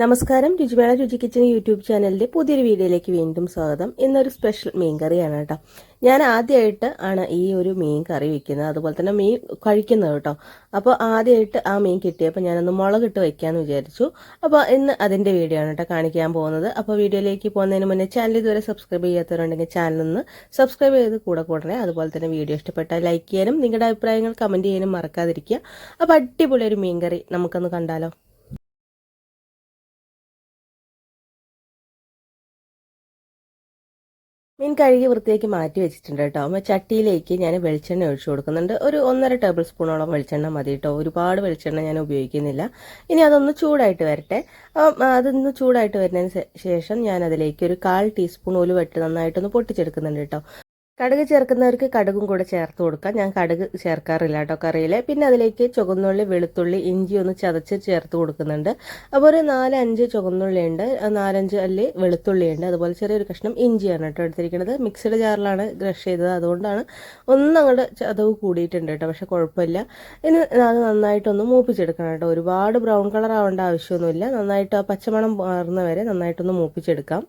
നമസ്കാരം. രുചിമേള രുചി kitchen YouTube ചാനലിന്റെ പുതിയൊരു വീഡിയോയിലേക്ക് വീണ്ടും സ്വാഗതം. ഇന്നൊരു സ്പെഷ്യൽ മീൻ കറിയാണ് കേട്ടോ. ഞാൻ ആദ്യമായിട്ട് ആണ് ഈ ഒരു മീൻ കറി വെക്കുന്നത്. അതുപോലെ തന്നെ മീൻ കഴിക്കുന്നത് കേട്ടോ. അപ്പോൾ ആദ്യമായിട്ട് ആ മീൻ കിട്ടിയപ്പോൾ ഞാനൊന്ന് മുളകിട്ട് വെക്കാമെന്ന് വിചാരിച്ചു. അപ്പോൾ ഇന്ന് അതിന്റെ വീഡിയോ ആണ് കേട്ടോ കാണിക്കാൻ പോകുന്നത്. അപ്പോൾ വീഡിയോയിലേക്ക് പോകുന്നതിന് മുന്നേ ചാനൽ ഇതുവരെ സബ്സ്ക്രൈബ് ചെയ്യാത്തവരുണ്ടെങ്കിൽ ഒന്ന് സബ്സ്ക്രൈബ് ചെയ്ത് കൂടെ കൂടണേ. അതുപോലെ തന്നെ വീഡിയോ ഇഷ്ടപ്പെട്ടാൽ ലൈക്ക് ചെയ്യാനും നിങ്ങളുടെ അഭിപ്രായങ്ങൾ കമന്റ് ചെയ്യാനും മറക്കാതിരിക്കുക. അപ്പോൾ അടിപൊളി ഒരു മീൻ കറി നമുക്കൊന്ന് കണ്ടാലോ. മീൻ കഴുകി വൃത്തിയാക്കി മാറ്റി വെച്ചിട്ടുണ്ട് കേട്ടോ. അപ്പോൾ ചട്ടിയിലേക്ക് ഞാൻ വെളിച്ചെണ്ണ ഒഴിച്ചു കൊടുക്കുന്നുണ്ട്. ഒരു ഒന്നര ടേബിൾ സ്പൂണോളം വെളിച്ചെണ്ണ മതി കേട്ടോ. ഒരുപാട് വെളിച്ചെണ്ണ ഞാൻ ഉപയോഗിക്കുന്നില്ല. ഇനി അതൊന്ന് ചൂടായിട്ട് വരട്ടെ. അതൊന്ന് ചൂടായിട്ട് വരുന്നതിന് ശേഷം ഞാൻ അതിലേക്ക് ഒരു കാൽ ടീസ്പൂൺ ഉലുവട്ട് നന്നായിട്ടൊന്ന് പൊട്ടിച്ചെടുക്കുന്നുണ്ട് കേട്ടോ. കടുക് ചേർക്കുന്നവർക്ക് കടുകും കൂടെ ചേർത്ത് കൊടുക്കാം. ഞാൻ കടുക് ചേർക്കാറില്ല കേട്ടോ കറിയിൽ പിന്നെ അതിലേക്ക് ചുവന്നുള്ളി വെളുത്തുള്ളി ഇഞ്ചി ഒന്ന് ചതച്ച് ചേർത്ത് കൊടുക്കുന്നുണ്ട്. അപ്പോൾ ഒരു നാലഞ്ച് ചുവന്നുള്ളി ഉണ്ട് നാലഞ്ച് അല്ലി വെളുത്തുള്ളി ഉണ്ട് അതുപോലെ ചെറിയൊരു കഷ്ണം ഇഞ്ചിയാണ് കേട്ടോ എടുത്തിരിക്കുന്നത്. മിക്സഡ് ജാറിലാണ് ക്രഷ് ചെയ്തത്. അതുകൊണ്ടാണ് ഒന്നും അങ്ങോട്ട് ചതവ് കൂടിയിട്ടുണ്ട് കേട്ടോ. പക്ഷെ കുഴപ്പമില്ല. ഇനി അത് നന്നായിട്ടൊന്ന് മൂപ്പിച്ചെടുക്കണം കേട്ടോ. ഒരുപാട് ബ്രൗൺ കളർ ആവേണ്ട ആവശ്യമൊന്നുമില്ല. നന്നായിട്ട് ആ പച്ചമണം മാറുന്നവരെ നന്നായിട്ടൊന്ന് മൂപ്പിച്ചെടുക്കാം.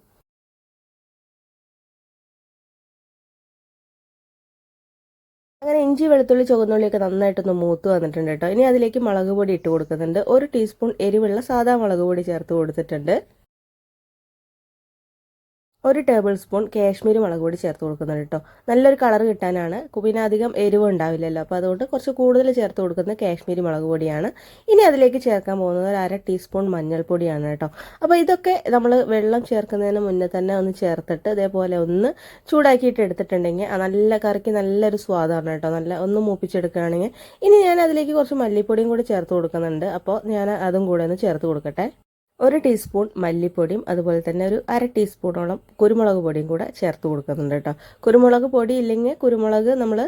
അങ്ങനെ ഇഞ്ചി വെളുത്തുള്ളി ചുവന്നുള്ളിയൊക്കെ നന്നായിട്ടൊന്ന് മൂത്ത് വന്നിട്ടുണ്ട് കേട്ടോ. ഇനി അതിലേക്ക് മുളക് പൊടി ഇട്ട് കൊടുക്കുന്നുണ്ട്. ഒരു ടീസ്പൂൺ എരിവുള്ള സാധാ മുളക് പൊടി ചേർത്ത് കൊടുത്തിട്ടുണ്ട്. ഒരു ടേബിൾ സ്പൂൺ കാശ്മീരി മുളക് പൊടി ചേർത്ത് കൊടുക്കുന്നുണ്ട് കേട്ടോ നല്ലൊരു കളർ കിട്ടാനാണ്. പിന്നെ അധികം എരിവ് ഉണ്ടാവില്ലല്ലോ. അപ്പോൾ അതുകൊണ്ട് കുറച്ച് കൂടുതൽ ചേർത്ത് കൊടുക്കുന്നത് കാശ്മീരി മുളക് പൊടിയാണ്. ഇനി അതിലേക്ക് ചേർക്കാൻ പോകുന്നത് ഒരു അര ടീസ്പൂൺ മഞ്ഞൾപ്പൊടിയാണ് കേട്ടോ അപ്പോൾ ഇതൊക്കെ നമ്മൾ വെള്ളം ചേർക്കുന്നതിന് മുന്നേ തന്നെ ഒന്ന് ചേർത്തിട്ട് ഇതേപോലെ ഒന്ന് ചൂടാക്കിയിട്ട് എടുത്തിട്ടുണ്ടെങ്കിൽ നല്ല കറിക്ക് നല്ലൊരു സ്വാദാണ് കേട്ടോ നല്ല ഒന്ന് മൂപ്പിച്ചെടുക്കുകയാണെങ്കിൽ. ഇനി ഞാൻ അതിലേക്ക് കുറച്ച് മല്ലിപ്പൊടിയും കൂടി ചേർത്ത് കൊടുക്കുന്നുണ്ട്. അപ്പോൾ ഞാൻ അതും കൂടെ ഒന്ന് ചേർത്ത് കൊടുക്കട്ടെ. ഒരു ടീസ്പൂൺ മല്ലിപ്പൊടിയും അതുപോലെ തന്നെ ഒരു അര ടീസ്പൂണോളം കുരുമുളക് പൊടിയും കൂടെ ചേർത്ത് കൊടുക്കുന്നുണ്ട് കേട്ടോ. കുരുമുളക് പൊടി ഇല്ലെങ്കിൽ കുരുമുളക് നമ്മൾ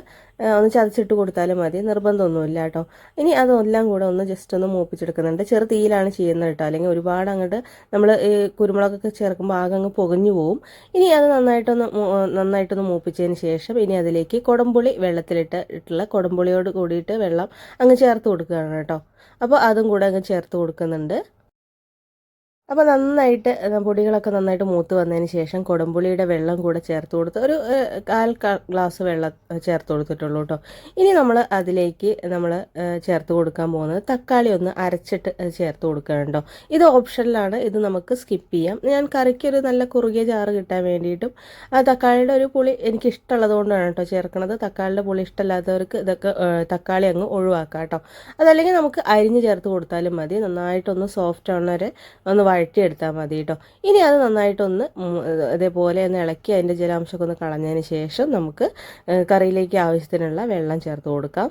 ഒന്ന് ചതച്ചിട്ട് കൊടുത്താലും മതി. നിർബന്ധമൊന്നുമില്ല കേട്ടോ. ഇനി അതെല്ലാം കൂടെ ഒന്ന് ജസ്റ്റ് ഒന്ന് മൂപ്പിച്ചെടുക്കുന്നുണ്ട്. ചെറു തീയിലാണ് ചെയ്യുന്നത് കേട്ടോ. അല്ലെങ്കിൽ ഒരുപാട് അങ്ങോട്ട് നമ്മൾ ഈ കുരുമുളകൊക്കെ ചേർക്കുമ്പോൾ ആകെ അങ്ങ് പൊകഞ്ഞു പോവും. ഇനി അത് നന്നായിട്ടൊന്ന് നന്നായിട്ടൊന്ന് മൂപ്പിച്ചതിന് ശേഷം ഇനി അതിലേക്ക് കൊടംപുളി വെള്ളത്തിലിട്ട് ഇട്ടുള്ള കൊടംപുളിയോട് കൂടിയിട്ട് വെള്ളം അങ്ങ് ചേർത്ത് കൊടുക്കുകയാണ് കേട്ടോ. അപ്പോൾ അതും കൂടെ അങ്ങ് ചേർത്ത് കൊടുക്കുന്നുണ്ട്. അപ്പോൾ നന്നായിട്ട് പൊടികളൊക്കെ നന്നായിട്ട് മൂത്ത് വന്നതിന് ശേഷം കൊടംപുളിയുടെ വെള്ളം കൂടെ ചേർത്ത് കൊടുത്ത് ഒരു കാൽ ഗ്ലാസ് വെള്ളം ചേർത്ത് കൊടുത്തിട്ടുള്ളൂ കേട്ടോ. ഇനി നമ്മൾ അതിലേക്ക് നമ്മൾ ചേർത്ത് കൊടുക്കാൻ പോകുന്നത് തക്കാളി ഒന്ന് അരച്ചിട്ട് ചേർത്ത് കൊടുക്കണുണ്ടോ ഇത് ഓപ്ഷനിലാണ് ഇത് നമുക്ക് സ്കിപ്പ് ചെയ്യാം. ഞാൻ കറിക്ക് ഒരു നല്ല കുറുകിയ ചാറ് കിട്ടാൻ വേണ്ടിയിട്ടും ആ തക്കാളിയുടെ ഒരു പുളി എനിക്ക് ഇഷ്ടമുള്ളത് കൊണ്ടാണ് കേട്ടോ ചേർക്കുന്നത് തക്കാളിയുടെ പുളി ഇഷ്ടമല്ലാത്തവർക്ക് ഇതൊക്കെ തക്കാളി അങ്ങ് ഒഴിവാക്കാം കേട്ടോ. അതല്ലെങ്കിൽ നമുക്ക് അരിഞ്ഞ് ചേർത്ത് കൊടുത്താലും മതി. നന്നായിട്ടൊന്ന് സോഫ്റ്റ് ആവുന്നവരെ ഒന്ന് വഴറ്റിയെടുത്താൽ മതി കേട്ടോ. ഇനി അത് നന്നായിട്ടൊന്ന് ഇതേപോലെ ഒന്ന് ഇളക്കി അതിന്റെ ജലാംശമൊക്കെ ഒന്ന് കളഞ്ഞതിന് ശേഷം നമുക്ക് കറിയിലേക്ക് ആവശ്യത്തിനുള്ള വെള്ളം ചേർത്ത് കൊടുക്കാം.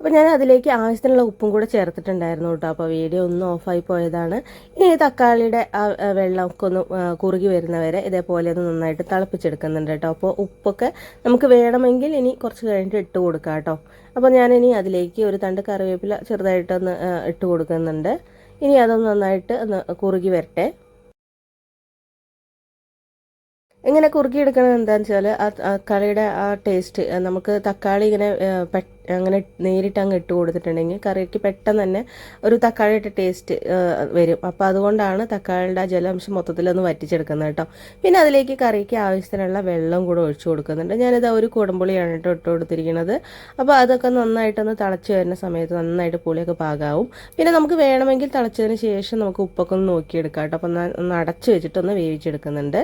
അപ്പോൾ ഞാൻ അതിലേക്ക് ആവശ്യത്തിനുള്ള ഉപ്പും കൂടെ ചേർത്തിട്ടുണ്ടായിരുന്നു കേട്ടോ. അപ്പോൾ വീഡിയോ ഒന്ന് ഓഫായി പോയതാണ്. ഇനി തക്കാളിയുടെ ആ വെള്ളമൊക്കെ ഒന്ന് കുറുകി വരുന്നവരെ ഇതേപോലെ ഒന്ന് നന്നായിട്ട് തിളപ്പിച്ചെടുക്കുന്നുണ്ട് കേട്ടോ. അപ്പോൾ ഉപ്പൊക്കെ നമുക്ക് വേണമെങ്കിൽ ഇനി കുറച്ച് കഴിഞ്ഞിട്ട് ഇട്ട് കൊടുക്കാം കേട്ടോ. അപ്പോൾ ഞാനിനി അതിലേക്ക് ഒരു തണ്ട് കറിവേപ്പില ചെറുതായിട്ടൊന്ന് ഇട്ട് കൊടുക്കുന്നുണ്ട്. ഇനി അതൊന്ന് നന്നായിട്ട് ഒന്ന് കുറുകി വരട്ടെ. ഇങ്ങനെ കുറുക്കിയെടുക്കണത് എന്താണെന്ന് വെച്ചാൽ ആ കറിയുടെ ആ ടേസ്റ്റ് നമുക്ക് തക്കാളി ഇങ്ങനെ അങ്ങനെ നേരിട്ട് അങ്ങ് ഇട്ട് കൊടുത്തിട്ടുണ്ടെങ്കിൽ കറിക്ക് പെട്ടെന്ന് തന്നെ ഒരു തക്കാളിയുടെ ടേസ്റ്റ് വരും. അപ്പോൾ അതുകൊണ്ടാണ് തക്കാളിയുടെ ആ ജലാംശം മൊത്തത്തിലൊന്ന് വറ്റിച്ചെടുക്കുന്നത് കേട്ടോ. പിന്നെ അതിലേക്ക് കറിക്ക് ആവശ്യത്തിനുള്ള വെള്ളം കൂടെ ഒഴിച്ചു കൊടുക്കുന്നുണ്ട്. ഞാനിത് ഒരു കുടംപുളിയാണ് കേട്ടോ ഇട്ട് കൊടുത്തിരിക്കുന്നത്. അപ്പോൾ അതൊക്കെ നന്നായിട്ടൊന്ന് തിളച്ച് വരുന്ന സമയത്ത് നന്നായിട്ട് പുളിയൊക്കെ പാകാവും. പിന്നെ നമുക്ക് വേണമെങ്കിൽ തിളച്ചതിന് ശേഷം നമുക്ക് ഉപ്പൊക്കെ ഒന്ന് നോക്കിയെടുക്കാം കേട്ടോ. അപ്പം അടച്ച് വെച്ചിട്ടൊന്ന് വേവിച്ചെടുക്കുന്നുണ്ട്.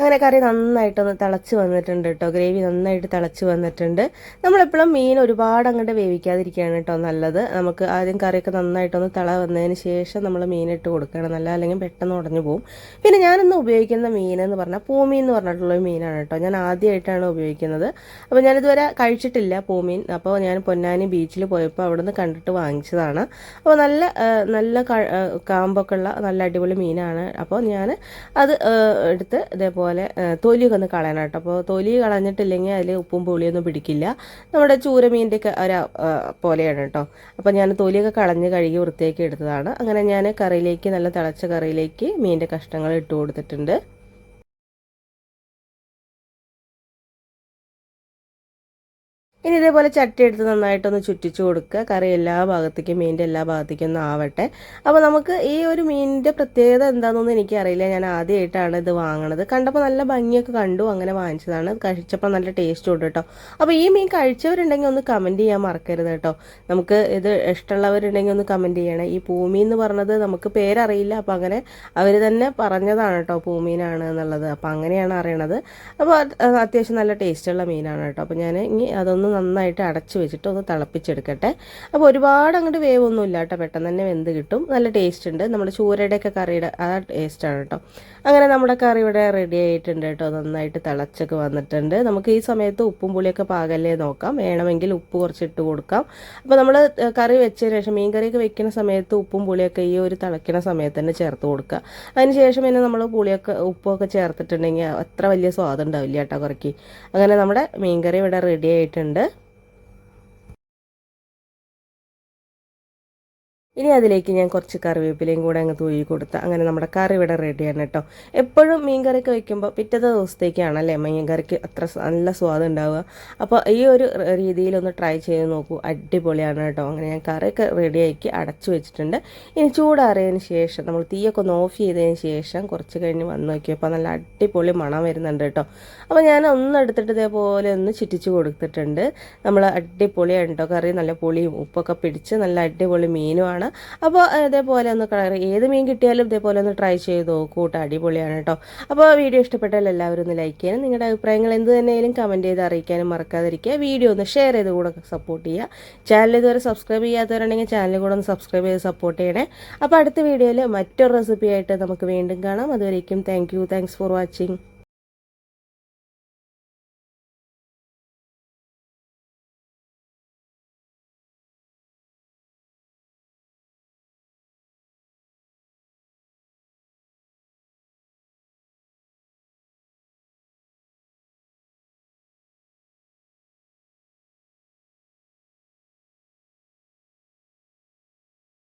അങ്ങനെ കറി നന്നായിട്ടൊന്ന് തിളച്ച് വന്നിട്ടുണ്ട് കേട്ടോ. ഗ്രേവി നന്നായിട്ട് തിളച്ച് വന്നിട്ടുണ്ട്. നമ്മളെപ്പോഴും മീൻ ഒരുപാട് അങ്ങോട്ട് വേവിക്കാതിരിക്കുകയാണ് കേട്ടോ നല്ലത്. നമുക്ക് ആദ്യം കറിയൊക്കെ നന്നായിട്ടൊന്ന് തിള വന്നതിന് ശേഷം നമ്മൾ മീനിട്ട് കൊടുക്കണം നല്ല അല്ലെങ്കിൽ പെട്ടെന്ന് ഉടഞ്ഞു പോകും. പിന്നെ ഞാനിന്ന് ഉപയോഗിക്കുന്ന മീൻ എന്ന് പറഞ്ഞാൽ പൂമീൻ എന്ന് പറഞ്ഞിട്ടുള്ള മീനാണ് കേട്ടോ. ഞാൻ ആദ്യമായിട്ടാണ് ഉപയോഗിക്കുന്നത്. അപ്പോൾ ഞാനിതുവരെ കഴിച്ചിട്ടില്ല പൂമീൻ. അപ്പോൾ ഞാൻ പൊന്നാനി ബീച്ചിൽ പോയപ്പോൾ അവിടെ നിന്ന് കണ്ടിട്ട് വാങ്ങിച്ചതാണ്. അപ്പോൾ നല്ല നല്ല കാമ്പൊക്കെ ഉള്ള നല്ല അടിപൊളി മീനാണ്. അപ്പോൾ ഞാൻ അത് എടുത്ത് ഇതേപോലെ പോലെ തൊലിയൊക്കെ ഒന്ന് കളയണം കേട്ടോ. അപ്പോൾ തൊലി കളഞ്ഞിട്ടില്ലെങ്കിൽ അതിൽ ഉപ്പും പുളിയൊന്നും പിടിക്കില്ല. നമ്മുടെ ചൂരമീന്റെ ഒക്കെ ഒരു പോലെയാണ് കേട്ടോ. അപ്പോൾ ഞാൻ തൊലിയൊക്കെ കളഞ്ഞ് കഴുകി വൃത്തിയാക്കി എടുത്തതാണ്. അങ്ങനെ ഞാൻ കറിയിലേക്ക് നല്ല തിളച്ച കറിയിലേക്ക് മീനിന്റെ കഷ്ണങ്ങൾ ഇട്ട് കൊടുത്തിട്ടുണ്ട്. ഇനി ഇതേപോലെ ചട്ടി എടുത്ത് നന്നായിട്ടൊന്ന് ചുറ്റിച്ചു കൊടുക്കുക. കറി എല്ലാ ഭാഗത്തേക്കും മീനിന്റെ എല്ലാ ഭാഗത്തേക്കും ഒന്ന് ആവട്ടെ. അപ്പോൾ നമുക്ക് ഈ ഒരു മീനിന്റെ പ്രത്യേകത എന്താണെന്നൊന്നും എനിക്കറിയില്ല. ഞാൻ ആദ്യമായിട്ടാണ് ഇത് വാങ്ങണത്. കണ്ടപ്പോൾ നല്ല ഭംഗിയൊക്കെ കണ്ടു. അങ്ങനെ വാങ്ങിച്ചതാണ്. കഴിച്ചപ്പോൾ നല്ല ടേസ്റ്റ് ഉണ്ട് കേട്ടോ. അപ്പോൾ ഈ മീൻ കഴിച്ചവരുണ്ടെങ്കിൽ ഒന്ന് കമന്റ് ചെയ്യാൻ മറക്കരുത് കേട്ടോ. നമുക്ക് ഇത് ഇഷ്ടമുള്ളവരുണ്ടെങ്കിൽ ഒന്ന് കമന്റ് ചെയ്യണം. ഈ ഭൂമി എന്ന് പറഞ്ഞത് നമുക്ക് പേരറിയില്ല. അപ്പോൾ അങ്ങനെ അവർ തന്നെ പറഞ്ഞതാണ് കേട്ടോ ഭൂമീനാണ് എന്നുള്ളത്. അപ്പോൾ അങ്ങനെയാണ് അറിയണത്. അപ്പോൾ അത് അത്യാവശ്യം നല്ല ടേസ്റ്റുള്ള മീനാണ് കേട്ടോ. അപ്പോൾ ഞാൻ ഇനി അതൊന്ന് നന്നായിട്ട് അടച്ചു വെച്ചിട്ട് ഒന്ന് തിളപ്പിച്ചെടുക്കട്ടെ. അപ്പോൾ ഒരുപാട് അങ്ങോട്ട് വേവൊന്നും ഇല്ല കേട്ടോ പെട്ടെന്ന് തന്നെ വെന്ത് കിട്ടും. നല്ല ടേസ്റ്റ് ഉണ്ട്. നമ്മുടെ ചൂരയുടെയൊക്കെ കറിയുടെ ആ ടേസ്റ്റാണ് കേട്ടോ അങ്ങനെ നമ്മുടെ കറി ഇവിടെ റെഡി ആയിട്ടുണ്ട് കേട്ടോ നന്നായിട്ട് തിളച്ചൊക്കെ വന്നിട്ടുണ്ട്. നമുക്ക് ഈ സമയത്ത് ഉപ്പും പുളിയൊക്കെ പാകല്ലേ നോക്കാം. വേണമെങ്കിൽ ഉപ്പ് കുറച്ച് ഇട്ട് കൊടുക്കാം. അപ്പോൾ നമ്മൾ കറി വെച്ചതിന് ശേഷം മീൻ കറിയൊക്കെ വെക്കുന്ന സമയത്ത് ഉപ്പും പുളിയൊക്കെ ഈ ഒരു തിളയ്ക്കുന്ന സമയത്ത് തന്നെ ചേർത്ത് കൊടുക്കുക. അതിന് ശേഷം പിന്നെ നമ്മൾ പുളിയൊക്കെ ഉപ്പൊക്കെ ചേർത്തിട്ടുണ്ടെങ്കിൽ അത്ര വലിയ സ്വാദം ഉണ്ടാവില്ല കേട്ടോ കുറയ്ക്ക് അങ്ങനെ നമ്മുടെ മീൻകറി ഇവിടെ റെഡി ആയിട്ടുണ്ട്. ഇനി അതിലേക്ക് ഞാൻ കുറച്ച് കറിവേപ്പിലയും കൂടെ അങ്ങ് തൂയി കൊടുത്ത് അങ്ങനെ നമ്മുടെ കറി ഇവിടെ റെഡിയാണ് കേട്ടോ എപ്പോഴും മീൻ കറിയൊക്കെ വെക്കുമ്പോൾ പിറ്റത്തെ ദിവസത്തേക്കാണല്ലേ മീൻ കറിക്ക് അത്ര നല്ല സ്വാദ് ഉണ്ടാവുക. അപ്പോൾ ഈ ഒരു രീതിയിലൊന്ന് ട്രൈ ചെയ്ത് നോക്കൂ. അടിപൊളിയാണ് കേട്ടോ അങ്ങനെ ഞാൻ കറിയൊക്കെ റെഡിയാക്കി അടച്ചു വെച്ചിട്ടുണ്ട്. ഇനി ചൂടാറിയതിന് ശേഷം നമ്മൾ തീയൊക്കെ ഒന്ന് ഓഫ് ചെയ്തതിന് ശേഷം കുറച്ച് കഴിഞ്ഞ് വന്ന് നോക്കിയപ്പോൾ നല്ല അടിപൊളി മണം വരുന്നുണ്ട് കേട്ടോ അപ്പോൾ ഞാൻ ഒന്ന് എടുത്തിട്ട് ഇതേപോലെ ഒന്ന് ചുറ്റിച്ച് കൊടുത്തിട്ടുണ്ട്. നമ്മൾ അടിപൊളിയാണ് കേട്ടോ കറി നല്ല പൊളിയും ഉപ്പൊക്കെ പിടിച്ച് നല്ല അടിപൊളി മീനുമാണ്. അപ്പോൾ ഇതേപോലെ ഒന്ന് ഏത് മീൻ കിട്ടിയാലും ഇതേപോലെ ഒന്ന് ട്രൈ ചെയ്ത് നോക്കൂ അടിപൊളിയാണ് കേട്ടോ. അപ്പോൾ വീഡിയോ ഇഷ്ടപ്പെട്ടാൽ എല്ലാവരും ഒന്ന് ലൈക്ക് ചെയ്യാനും നിങ്ങളുടെ അഭിപ്രായങ്ങൾ എന്ത് തന്നെയാലും കമന്റ് ചെയ്ത് അറിയിക്കാനും മറക്കാതിരിക്കുക. വീഡിയോ ഒന്ന് ഷെയർ ചെയ്ത് കൂടെ സപ്പോർട്ട് ചെയ്യുക. ചാനൽ ഇതുവരെ സബ്സ്ക്രൈബ് ചെയ്യാത്തവരുണ്ടെങ്കിൽ ചാനൽ കൂടെ ഒന്ന് സബ്സ്ക്രൈബ് ചെയ്ത് സപ്പോർട്ട് ചെയ്യണേ. അപ്പോൾ അടുത്ത വീഡിയോയിൽ മറ്റൊരു റെസിപ്പി ആയിട്ട് നമുക്ക് വീണ്ടും കാണാം. അതുവരേക്കും thank you thanks for watching